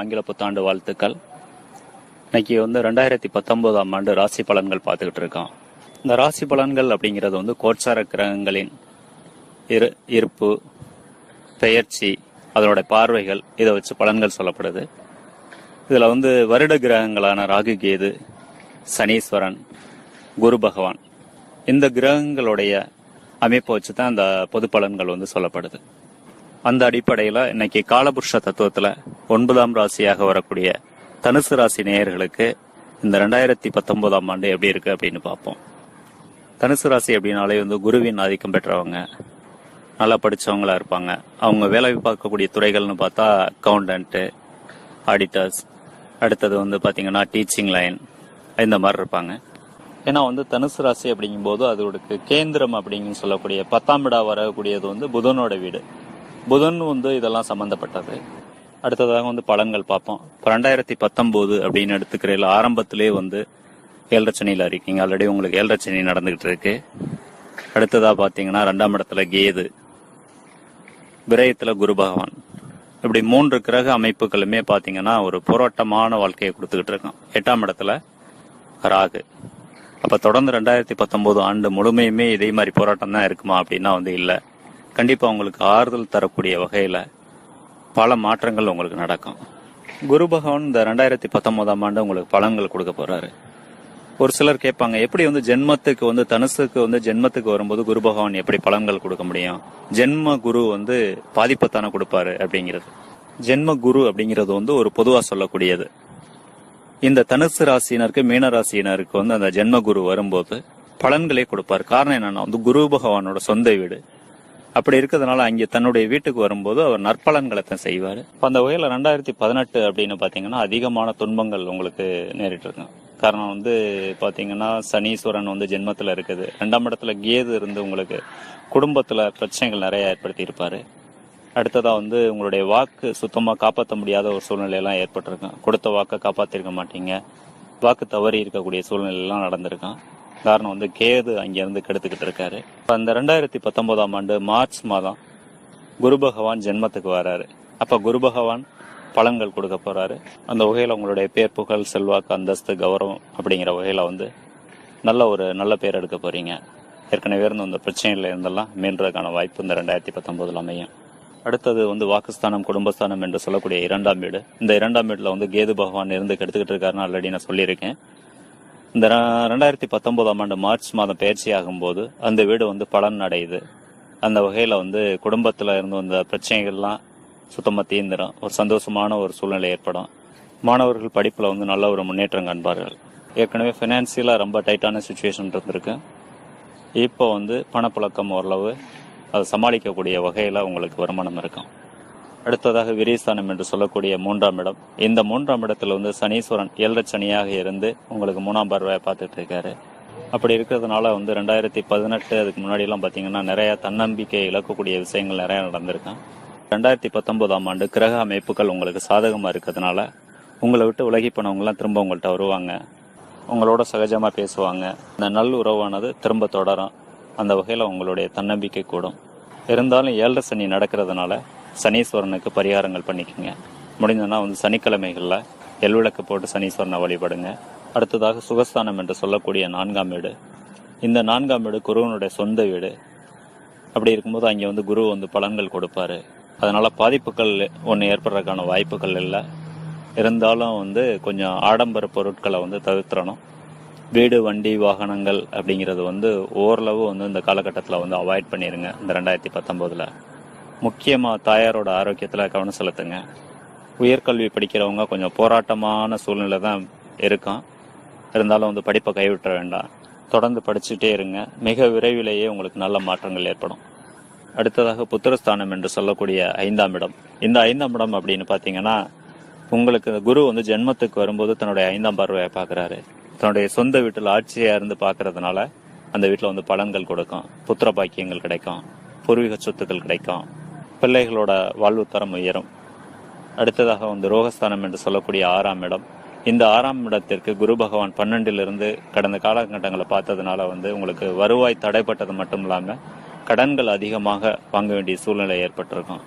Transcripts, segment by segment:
ஆங்கில புத்தாண்டு வாழ்த்துக்கள். இன்னைக்கு வந்து ரெண்டாயிரத்தி பத்தொன்பதாம் ஆண்டு ராசி பலன்கள் பார்த்துக்கிட்டு இருக்கோம். இந்த ராசி பலன்கள் அப்படிங்கிறது வந்து கோட்சார கிரகங்களின் இரு இருப்பு பெயர்ச்சி அதனுடைய பார்வைகள் இதை வச்சு பலன்கள் சொல்லப்படுது. இதில் வந்து வருட கிரகங்களான ராகு கேது சனீஸ்வரன் குரு பகவான். இந்த கிரகங்களுடைய அமைப்பை வச்சு தான் அந்த பொது பலன்கள் வந்து சொல்லப்படுது. அந்த அடிப்படையில் இன்னைக்கு காலபுருஷ தத்துவத்தில் ஒன்பதாம் ராசியாக வரக்கூடிய தனுசு ராசி நேயர்களுக்கு இந்த ரெண்டாயிரத்தி பத்தொன்பதாம் ஆண்டு எப்படி இருக்கு அப்படின்னு பார்ப்போம். தனுசு ராசி அப்படின்னாலே வந்து குருவின் ஆதிக்கம் பெற்றவங்க நல்லா படிச்சவங்களா இருப்பாங்க. அவங்க வேலை பார்க்கக்கூடிய துறைகள்னு பார்த்தா அக்கௌண்டன்ட்டு ஆடிட்டர்ஸ் அடுத்தது வந்து பாத்தீங்கன்னா டீச்சிங் லைன் இந்த மாதிரி இருப்பாங்க. ஏன்னா வந்து தனுசு ராசி அப்படிங்கும்போது அதோட கேந்திரம் அப்படின்னு சொல்லக்கூடிய பத்தாம் விடா வரக்கூடியது வந்து புதனோட வீடு. புதன் வந்து இதெல்லாம் சம்பந்தப்பட்டது. அடுத்ததாக வந்து பலன்கள் பார்ப்போம். இப்போ ரெண்டாயிரத்தி பத்தொம்போது அப்படின்னு எடுத்துக்கிறதுல ஆரம்பத்திலே வந்து ஏழரை சனியில் இருக்கீங்க. ஆல்ரெடி உங்களுக்கு ஏழரை சனி நடந்துகிட்டு இருக்கு. அடுத்ததாக பார்த்தீங்கன்னா ரெண்டாம் இடத்துல கேது. விரயத்தில் குரு பகவான். இப்படி மூன்று கிரக அமைப்புகளுமே பார்த்தீங்கன்னா ஒரு போராட்டமான வாழ்க்கையை கொடுத்துக்கிட்டு இருக்கோம் எட்டாம் இடத்துல ராகு. அப்போ தொடர்ந்து ரெண்டாயிரத்தி பத்தொம்போது ஆண்டு முழுமையுமே இதே மாதிரி போராட்டம் தான் இருக்குமா அப்படின்னா வந்து இல்லை. கண்டிப்பாக உங்களுக்கு ஆறுதல் தரக்கூடிய வகையில் பல மாற்றங்கள் உங்களுக்கு நடக்கும். குரு பகவான் இந்த ரெண்டாயிரத்தி பத்தொன்பதாம் ஆண்டு உங்களுக்கு பலன்கள் கொடுக்க போறாரு. ஒரு சிலர் கேட்பாங்க எப்படி வந்து ஜென்மத்துக்கு வந்து தனுசுக்கு வந்து ஜென்மத்துக்கு வரும்போது குரு பகவான் எப்படி பலன்கள் கொடுக்க முடியும்? ஜென்ம குரு வந்து பாதிப்பத்தானே கொடுப்பாரு அப்படிங்கிறது. ஜென்ம குரு அப்படிங்கிறது வந்து ஒரு பொதுவாக சொல்லக்கூடியது. இந்த தனுசு ராசியினருக்கு மீன ராசியினருக்கு வந்து அந்த ஜென்ம குரு வரும்போது பலன்களே கொடுப்பார். காரணம் என்னன்னா வந்து குரு பகவானோட சொந்த வீடு. அப்படி இருக்கிறதுனால அங்கே தன்னுடைய வீட்டுக்கு வரும்போது அவர் நற்பலன்களை தான் செய்வார். இப்போ அந்த வகையில் ரெண்டாயிரத்தி பதினெட்டு அப்படின்னு பார்த்தீங்கன்னா அதிகமான துன்பங்கள் உங்களுக்கு நேரிட்டு காரணம் வந்து பார்த்தீங்கன்னா சனீஸ்வரன் வந்து ஜென்மத்தில் இருக்குது. ரெண்டாம் இடத்துல கேது இருந்து உங்களுக்கு குடும்பத்தில் பிரச்சனைகள் நிறைய ஏற்படுத்தி இருப்பார். அடுத்ததாக வந்து உங்களுடைய வாக்கு சுத்தமாக காப்பாற்ற முடியாத ஒரு சூழ்நிலையெல்லாம் ஏற்பட்டிருக்கும். கொடுத்த வாக்கை காப்பாற்றிருக்க மாட்டீங்க. வாக்கு தவறி இருக்கக்கூடிய சூழ்நிலையெல்லாம் நடந்திருக்கான் காரணம் வந்து கேது அங்கேருந்து கெடுத்துக்கிட்டு இருக்காரு. இப்போ அந்த ரெண்டாயிரத்தி பத்தொன்பதாம் ஆண்டு மார்ச் மாதம் குரு பகவான் ஜென்மத்துக்கு வராரு. அப்போ குரு பகவான் பழங்கள் கொடுக்க போறாரு. அந்த வகையில் உங்களுடைய பேர் புகழ் செல்வாக்கு அந்தஸ்து கௌரவம் அப்படிங்கிற வகையில் வந்து நல்ல ஒரு நல்ல பேர் எடுக்க போறீங்க. ஏற்கனவே இருந்த அந்த பிரச்சனையில இருந்தெல்லாம் மீள்றதுக்கான வாய்ப்பு இந்த ரெண்டாயிரத்தி பத்தொன்பதுல அமையும். அடுத்தது வந்து வாக்குஸ்தானம் குடும்பஸ்தானம் என்று சொல்லக்கூடிய இரண்டாம் வீடு. இந்த இரண்டாம் வீட்டில் வந்து கேது பகவான் இருந்து கெடுத்துக்கிட்டு இருக்காருன்னு ஆல்ரெடி நான் சொல்லியிருக்கேன். இந்த ரெண்டாயிரத்தி பத்தொன்பதாம் ஆண்டு மார்ச் மாதம் பயிற்சி ஆகும்போது அந்த வீடு வந்து பலன் அடையுது. அந்த வகையில் வந்து குடும்பத்தில் இருந்து வந்த பிரச்சனைகள்லாம் சுத்தமாக தீர்ந்துடும் ஒரு சந்தோஷமான ஒரு சூழ்நிலை ஏற்படும். மாணவர்கள் படிப்பில் வந்து நல்ல ஒரு முன்னேற்றம் காண்பார்கள். ஏற்கனவே ஃபினான்சியலாக ரொம்ப டைட்டான சுச்சுவேஷன் இருந்திருக்கு. இப்போ வந்து பணப்புழக்கம் ஓரளவு அதை சமாளிக்கக்கூடிய வகையில் உங்களுக்கு வருமானம் இருக்கும். அடுத்ததாக விரீஸ்தானம் என்று சொல்லக்கூடிய மூன்றாம் இடம். இந்த மூன்றாம் இடத்துல வந்து சனீஸ்வரன் ஏழரை சனியாக இருந்து உங்களுக்கு மூணாம் பார்வையை பார்த்துட்டு இருக்காரு. அப்படி இருக்கிறதுனால வந்து ரெண்டாயிரத்தி பதினெட்டு அதுக்கு முன்னாடி எல்லாம் பாத்தீங்கன்னா நிறைய தன்னம்பிக்கை இழக்கக்கூடிய விஷயங்கள் நிறைய நடந்திருக்கும். ரெண்டாயிரத்தி பத்தொன்பதாம் ஆண்டு கிரக அமைப்புகள் உங்களுக்கு சாதகமா இருக்கிறதுனால உங்களை விட்டு உலகி போனவங்கலாம் திரும்ப உங்கள்கிட்ட வருவாங்க. உங்களோட சகஜமா பேசுவாங்க. இந்த நல் உறவானது திரும்ப தொடரும். அந்த வகையில உங்களுடைய தன்னம்பிக்கை கூடும். இருந்தாலும் ஏழரை சனி நடக்கிறதுனால சனீஸ்வரனுக்கு பரிகாரங்கள் பண்ணிக்கோங்க. முடிஞ்சதுன்னா வந்து சனிக்கிழமைகளில் எல்விளக்கு போட்டு சனீஸ்வரனை வழிபடுங்க. அடுத்ததாக சுகஸ்தானம் என்று சொல்லக்கூடிய நான்காம் வீடு. இந்த நான்காம் வீடு குருவனுடைய சொந்த வீடு. அப்படி இருக்கும்போது அங்கே வந்து குரு வந்து பலன்கள் கொடுப்பாரு. அதனால பாதிப்புகள் ஒன்று ஏற்படுறதுக்கான வாய்ப்புகள் இல்லை. இருந்தாலும் வந்து கொஞ்சம் ஆடம்பர பொருட்களை வந்து தவிர்த்துறணும் வீடு வண்டி வாகனங்கள் அப்படிங்கிறது வந்து ஓரளவு வந்து இந்த காலகட்டத்தில் வந்து அவாய்ட் பண்ணிடுங்க இந்த ரெண்டாயிரத்தி பத்தொம்போதில் முக்கியமாக தாயாரோட ஆரோக்கியத்தில் கவனம் செலுத்துங்க. உயர்கல்வி படிக்கிறவங்க கொஞ்சம் போராட்டமான சூழ்நிலை தான் இருக்கான் இருந்தாலும் வந்து படிப்பை கைவிட்ட வேண்டாம். தொடர்ந்து படிச்சுட்டே இருங்க. மிக விரைவிலேயே உங்களுக்கு நல்ல மாற்றங்கள் ஏற்படும். அடுத்ததாக புத்திரஸ்தானம் என்று சொல்லக்கூடிய ஐந்தாம் இடம். இந்த ஐந்தாம் இடம் அப்படின்னு பார்த்தீங்கன்னா உங்களுக்கு குரு வந்து ஜென்மத்துக்கு வரும்போது தன்னுடைய ஐந்தாம் பார்வையை பார்க்குறாரு. தன்னுடைய சொந்த வீட்டில் ஆட்சியாக இருந்து பார்க்கறதுனால அந்த வீட்டில் வந்து பலன்கள் கொடுக்கும். புத்திர பாக்கியங்கள் கிடைக்கும். பூர்வீக சொத்துக்கள் கிடைக்கும். பிள்ளைகளோட வாழ்வு தரம் உயரும். அடுத்ததாக வந்து ரோகஸ்தானம் என்று சொல்லக்கூடிய ஆறாம் இடம். இந்த ஆறாம் இடத்திற்கு குரு பகவான் பன்னெண்டிலிருந்து கடந்த காலகட்டங்களை பார்த்ததுனால வந்து உங்களுக்கு வருவாய் தடைப்பட்டது மட்டும் இல்லாமல் கடன்கள் அதிகமாக வாங்க வேண்டிய சூழ்நிலை ஏற்பட்டிருக்கும்.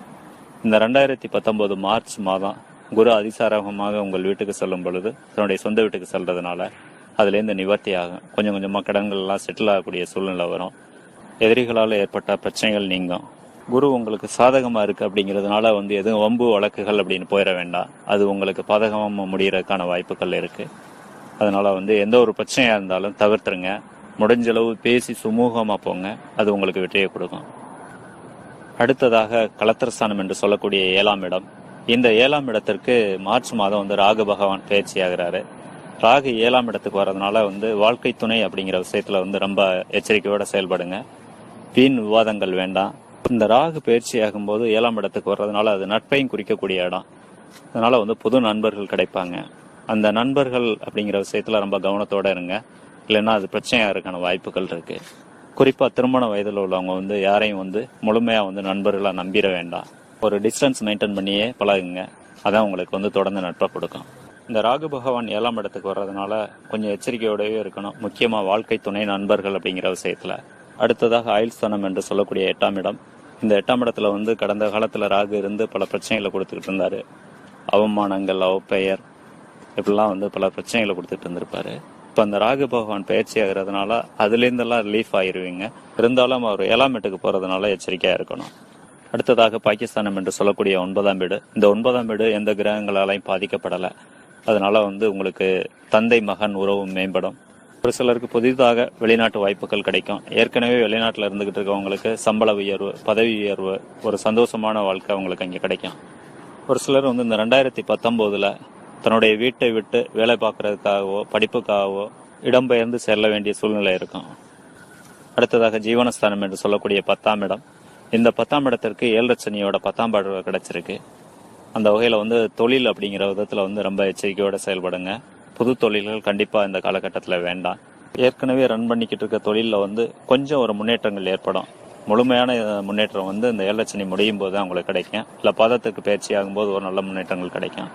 இந்த ரெண்டாயிரத்தி பத்தொன்பது மார்ச் மாதம் குரு அதிசாரகமாக உங்கள் வீட்டுக்கு செல்லும் பொழுது தன்னுடைய சொந்த வீட்டுக்கு செல்றதுனால அதுலேருந்து நிவர்த்தி ஆகும் கொஞ்சம் கொஞ்சமாக கடன்கள்லாம் செட்டில் ஆகக்கூடிய சூழ்நிலை வரும். எதிரிகளால் ஏற்பட்ட பிரச்சனைகள் நீங்கும். குரு உங்களுக்கு சாதகமா இருக்கு அப்படிங்கிறதுனால வந்து எதுவும் வம்பு வழக்குகள் அப்படின்னு போயிட வேண்டாம். அது உங்களுக்கு பாதகமாக முடியறதுக்கான வாய்ப்புகள் இருக்கு. அதனால வந்து எந்த ஒரு பிரச்சனையா இருந்தாலும் தவிர்த்துருங்க. முடிஞ்ச அளவு பேசி சுமூகமா போங்க. அது உங்களுக்கு வெற்றியை கொடுக்கும். அடுத்ததாக கலத்திரஸ்தானம் என்று சொல்லக்கூடிய ஏழாம் இடம். இந்த ஏழாம் இடத்திற்கு மார்ச் மாதம் வந்து ராகு பகவான் பயிற்சியாகிறாரு ராகு ஏழாம் இடத்துக்கு வர்றதுனால வந்து வாழ்க்கை துணை அப்படிங்கிற விஷயத்துல வந்து ரொம்ப எச்சரிக்கையோட செயல்படுங்க. வீண் விவாதங்கள் வேண்டாம். இந்த ராகு பயிற்சி ஆகும்போது ஏழாம் இடத்துக்கு வர்றதுனால அது நட்பையும் குறிக்கக்கூடிய இடம். அதனால வந்து புது நண்பர்கள் கிடைப்பாங்க. அந்த நண்பர்கள் அப்படிங்கிற விஷயத்துல ரொம்ப கவனத்தோட இருங்க. இல்லைன்னா அது பிரச்சனையா இருக்கான வாய்ப்புகள் இருக்கு. குறிப்பா திருமண வயதில் உள்ளவங்க வந்து யாரையும் வந்து முழுமையா வந்து நண்பர்களா நம்பிட வேண்டாம். ஒரு டிஸ்டன்ஸ் மெயின்டைன் பண்ணியே பழகுங்க. அதான் உங்களுக்கு வந்து தொடர்ந்து நட்பை கொடுக்கும். இந்த ராகு பகவான் ஏழாம் இடத்துக்கு வர்றதுனால கொஞ்சம் எச்சரிக்கையோடவே இருக்கணும். முக்கியமா வாழ்க்கை துணை நண்பர்கள் அப்படிங்கிற விஷயத்துல. அடுத்ததாக ஆயுள் ஸ்தானம் என்று சொல்லக்கூடிய எட்டாம் இடம். இந்த எட்டாம் இடத்துல வந்து கடந்த காலத்தில் ராகு இருந்து பல பிரச்சனைகளை கொடுத்துக்கிட்டு இருந்தார். அவமானங்கள் அவப்பெயர் இப்படிலாம் வந்து பல பிரச்சனைகளை கொடுத்துட்டு இருந்திருப்பாரு. இப்போ அந்த ராகு பகவான் பயிற்சி ஆகிறதுனால அதுலேருந்தெல்லாம் ரிலீஃப் ஆயிருவீங்க. இருந்தாலும் அவர் ஏழாம் வீட்டுக்கு போகிறதுனால எச்சரிக்கையாக இருக்கணும். அடுத்ததாக பாகிஸ்தானம் என்று சொல்லக்கூடிய ஒன்பதாம் வீடு. இந்த ஒன்பதாம் வீடு எந்த கிரகங்களாலையும் பாதிக்கப்படலை. அதனால வந்து உங்களுக்கு தந்தை மகன் உறவு மேம்படும். ஒரு சிலருக்கு புதிதாக வெளிநாட்டு வாய்ப்புகள் கிடைக்கும். ஏற்கனவே வெளிநாட்டில் இருந்துகிட்டு இருக்கவங்களுக்கு சம்பள உயர்வு பதவி உயர்வு ஒரு சந்தோஷமான வாழ்க்கை அவங்களுக்கு அங்கே கிடைக்கும். ஒரு சிலர் வந்து இந்த ரெண்டாயிரத்தி பத்தொம்போதில் தன்னுடைய வீட்டை விட்டு வேலை பார்க்கறதுக்காகவோ படிப்புக்காகவோ இடம்பெயர்ந்து செல்ல வேண்டிய சூழ்நிலை இருக்கும். அடுத்ததாக ஜீவனஸ்தானம் என்று சொல்லக்கூடிய பத்தாம் இடம். இந்த பத்தாம் இடத்திற்கு ஏழரை சனியோட பத்தாம் பார்வை கிடைச்சிருக்கு. அந்த வகையில் வந்து தொழில் அப்படிங்கிற விதத்தில் வந்து ரொம்ப எச்சரிக்கையோடு செயல்படுங்க. புது தொழில்கள் கண்டிப்பாக இந்த காலகட்டத்தில் வேண்டாம். ஏற்கனவே ரன் பண்ணிக்கிட்டு இருக்க தொழிலில் வந்து கொஞ்சம் ஒரு முன்னேற்றங்கள் ஏற்படும். முழுமையான முன்னேற்றம் வந்து இந்த ஏழச்சனி முடியும் போது தான் உங்களுக்கு கிடைக்கும். இல்லை பதத்துக்கு பயிற்சி ஆகும்போது ஒரு நல்ல முன்னேற்றங்கள் கிடைக்கும்.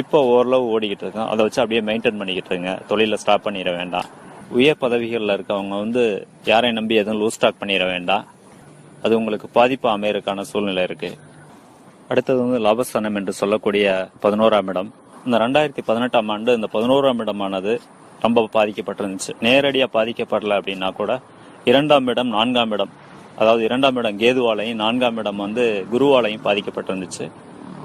இப்போ ஓரளவு ஓடிக்கிட்டு இருக்கோம். அதை வச்சு அப்படியே மெயின்டைன் பண்ணிக்கிட்டு இருங்க. தொழிலில் ஸ்டாப் பண்ணிட வேண்டாம். உயர் பதவிகளில் இருக்கவங்க வந்து யாரையும் நம்பி எதுவும் லூஸ் ஸ்டாக் பண்ணிட வேண்டாம். அது உங்களுக்கு பாதிப்பு அமையறதுக்கான சூழ்நிலை இருக்குது அடுத்தது வந்து லாபஸ்தானம் என்று சொல்லக்கூடிய பதினோராம் இடம். இந்த ரெண்டாயிரத்தி பதினெட்டாம் ஆண்டு இந்த பதினோராம் இடமானது ரொம்ப பாதிக்கப்பட்டிருந்துச்சு. நேரடியாக பாதிக்கப்படல அப்படின்னா கூட இரண்டாம் இடம் நான்காம் இடம் அதாவது இரண்டாம் இடம் கேதுவாலையும் நான்காம் இடம் வந்து குருவாலையும் பாதிக்கப்பட்டிருந்துச்சு.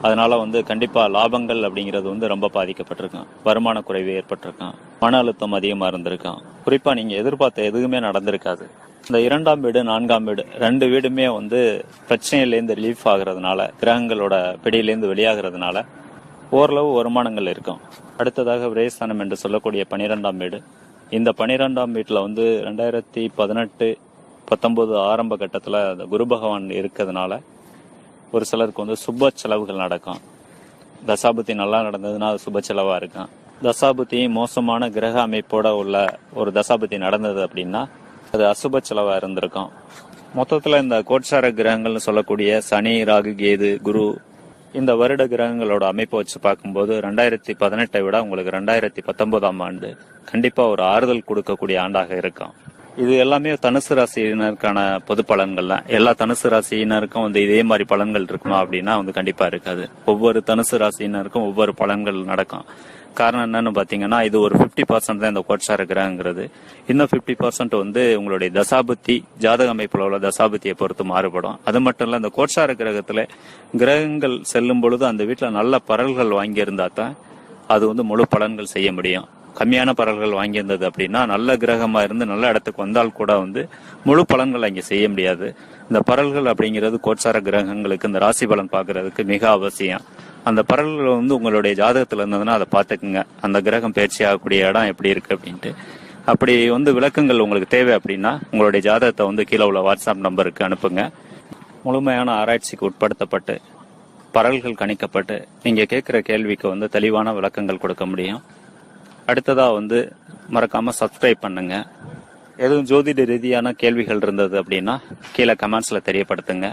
அதனால வந்து கண்டிப்பா லாபங்கள் அப்படிங்கிறது வந்து ரொம்ப பாதிக்கப்பட்டிருக்கான். வருமான குறைவு ஏற்பட்டிருக்கான். மன அழுத்தம் அதிகமா இருந்திருக்கான். குறிப்பா நீங்க எதிர்பார்த்த எதுவுமே நடந்திருக்காது. இந்த இரண்டாம் வீடு நான்காம் வீடு ரெண்டு வீடுமே வந்து பிரச்சனையிலேருந்து ரிலீஃப் ஆகுறதுனால கிரகங்களோட பிடியிலேருந்து வெளியாகிறதுனால ஓரளவு வருமானங்கள் இருக்கும். அடுத்ததாக விரயஸ்தானம் என்று சொல்லக்கூடிய பனிரெண்டாம் வீடு. இந்த பனிரெண்டாம் வீட்டில் வந்து ரெண்டாயிரத்தி பதினெட்டு பத்தொம்போது ஆரம்ப கட்டத்தில் அந்த குரு பகவான் இருக்கிறதுனால ஒரு சிலருக்கு வந்து சுப செலவுகள் நடக்கும். தசாபுத்தி நல்லா நடந்ததுன்னா அது சுப செலவாக இருக்கும். தசாபுத்தி மோசமான கிரக அமைப்போட உள்ள ஒரு தசாபுத்தி நடந்தது அப்படின்னா அது அசுப செலவாக இருந்திருக்கும். மொத்தத்தில் இந்த கோட்சார கிரகங்கள்னு சொல்லக்கூடிய சனி ராகு கேது குரு இந்த வருட கிரகங்களோட அமைப்பை வச்சு பார்க்கும்போது ரெண்டாயிரத்தி பதினெட்டை விட உங்களுக்கு ரெண்டாயிரத்தி பத்தொன்பதாம் ஆண்டு கண்டிப்பா ஒரு ஆறுதல் கொடுக்கக்கூடிய ஆண்டாக இருக்கும். இது எல்லாமே தனுசு ராசியினருக்கான பொது பலன்கள் தான் எல்லா தனுசு ராசியினருக்கும் வந்து இதே மாதிரி பலன்கள் இருக்குமா அப்படின்னா வந்து கண்டிப்பா இருக்காது. ஒவ்வொரு தனுசு ராசியினருக்கும் ஒவ்வொரு பலன்கள் நடக்கும். காரணம் என்னன்னு பாத்தீங்கன்னா இது ஒரு 50% பர்சன்ட் தான் இந்த கோட்சார கிரகங்கிறது. இன்னும் 50% பர்சன்ட் வந்து உங்களுடைய தசாபுத்தி ஜாதக அமைப்புல உள்ள தசாபுத்தியை பொறுத்து மாறுபடும். அது மட்டும் இல்ல இந்த கோட்சார கிரகத்துல கிரகங்கள் செல்லும் பொழுது அந்த வீட்டுல நல்ல பரல்கள் வாங்கி இருந்தா தான் அது வந்து முழு பலன்கள் செய்ய முடியும். கம்மியான பரல்கள் வாங்கியிருந்தது அப்படின்னா நல்ல கிரகமா இருந்து நல்ல இடத்துக்கு வந்தால் கூட வந்து முழு பலன்கள் அங்கே செய்ய முடியாது. இந்த பரல்கள் அப்படிங்கிறது கோட்சார கிரகங்களுக்கு இந்த ராசி பலன் பார்க்கறதுக்கு மிக அவசியம். அந்த பரல்கள் வந்து உங்களுடைய ஜாதகத்துல இருந்ததுன்னா அதை பார்த்துக்குங்க. அந்த கிரகம் பயிற்சி ஆகக்கூடிய இடம் எப்படி இருக்கு அப்படின்ட்டு. அப்படி வந்து விளக்கங்கள் உங்களுக்கு தேவை அப்படின்னா உங்களுடைய ஜாதகத்தை வந்து கீழே உள்ள வாட்ஸ்அப் நம்பருக்கு அனுப்புங்க. முழுமையான ஆராய்ச்சிக்கு உட்படுத்தப்பட்டு பரல்கள் கணிக்கப்பட்டு நீங்க கேட்கிற கேள்விக்கு வந்து தெளிவான விளக்கங்கள் கொடுக்க முடியும். அடுத்ததாக வந்து மறக்காம சப்ஸ்கிரைப் பண்ணுங்க. எதுவும் ஜோதிட ரீதியான கேள்விகள் இருந்தது அப்படின்னா கீழே கமெண்ட்ஸில் தெரியப்படுத்துங்க.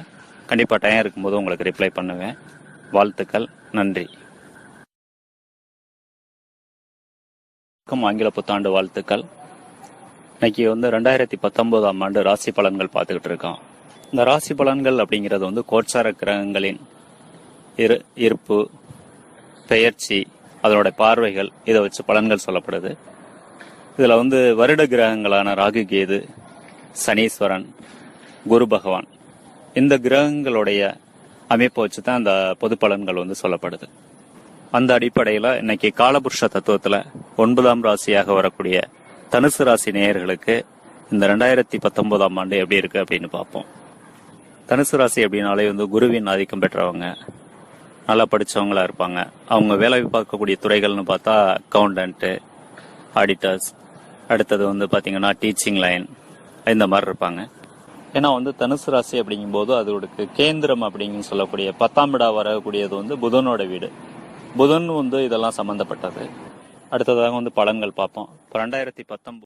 கண்டிப்பாக டைம் இருக்கும்போது உங்களுக்கு ரிப்ளை பண்ணுவேன். வாழ்த்துக்கள். நன்றி. ஆங்கில புத்தாண்டு வாழ்த்துக்கள். இன்னைக்கு வந்து ரெண்டாயிரத்தி பத்தொன்பதாம் ஆண்டு ராசி பலன்கள் பார்த்துக்கிட்டு இருக்கோம். இந்த ராசி பலன்கள் அப்படிங்கிறது வந்து கோட்சார கிரகங்களின் இரு இருப்பு பெயர்ச்சி அதனுடைய பார்வைகள் இதை வச்சு பலன்கள் சொல்லப்படுது. இதில் வந்து வருட கிரகங்களான ராகு கேது சனீஸ்வரன் குரு பகவான். இந்த கிரகங்களுடைய அமைப்பை வச்சு தான் அந்த பொது பலன்கள் வந்து சொல்லப்படுது. அந்த அடிப்படையில் இன்னைக்கு காலபுருஷ தத்துவத்தில் ஒன்பதாம் ராசியாக வரக்கூடிய தனுசு ராசி நேயர்களுக்கு இந்த ரெண்டாயிரத்தி பத்தொன்பதாம் ஆண்டு எப்படி இருக்கு அப்படின்னு பார்ப்போம். தனுசு ராசி அப்படின்னாலே வந்து குருவின் ஆதிக்கம் பெற்றவங்க நல்லா படித்தவங்களா இருப்பாங்க. அவங்க வேலை பார்க்கக்கூடிய துறைகள்னு பார்த்தா அக்கௌண்டன்ட்டு ஆடிட்டர்ஸ் அடுத்தது வந்து பார்த்தீங்கன்னா டீச்சிங் லைன் இந்த மாதிரி இருப்பாங்க. ஏன்னா வந்து தனுசு ராசி அப்படிங்கும்போது அதோட கேந்திரம் அப்படின்னு சொல்லக்கூடிய பத்தாம் விடா வரக்கூடியது வந்து புதனோட வீடு. புதன் வந்து இதெல்லாம் சம்மந்தப்பட்டது அடுத்ததாக வந்து பழங்கள் பார்ப்போம். இப்போ ரெண்டாயிரத்தி பத்தொம்போது